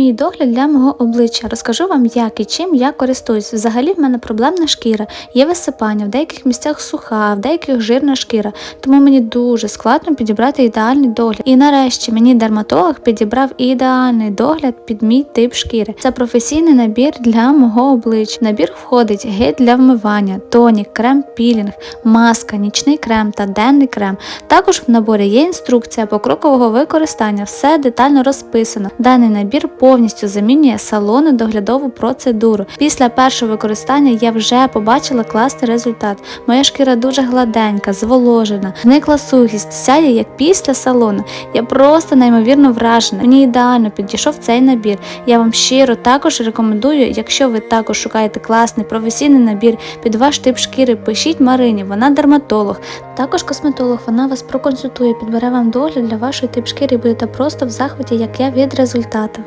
Мій догляд для мого обличчя. Розкажу вам, як і чим я користуюсь. Взагалі в мене проблемна шкіра, є висипання, в деяких місцях суха, в деяких жирна шкіра, тому мені дуже складно підібрати ідеальний догляд. І нарешті мені дерматолог підібрав ідеальний догляд під мій тип шкіри. Це професійний набір для мого обличчя. Набір входить гель для вмивання, тонік, крем пілінг, маска, нічний крем та денний крем. Також в наборі є інструкція покрокового використання, все детально розписано. Даний набір повністю замінює салони доглядову процедуру. Після першого використання я вже побачила класний результат. Моя шкіра дуже гладенька, зволожена, гникла сухість, сяє як після салону. Я просто неймовірно вражена. Мені ідеально підійшов цей набір. Я вам щиро також рекомендую, якщо ви також шукаєте класний професійний набір під ваш тип шкіри, пишіть Марині, вона дерматолог. Також косметолог, вона вас проконсультує, підбере вам догляд для вашої тип шкіри будете просто в захваті, як я від результату.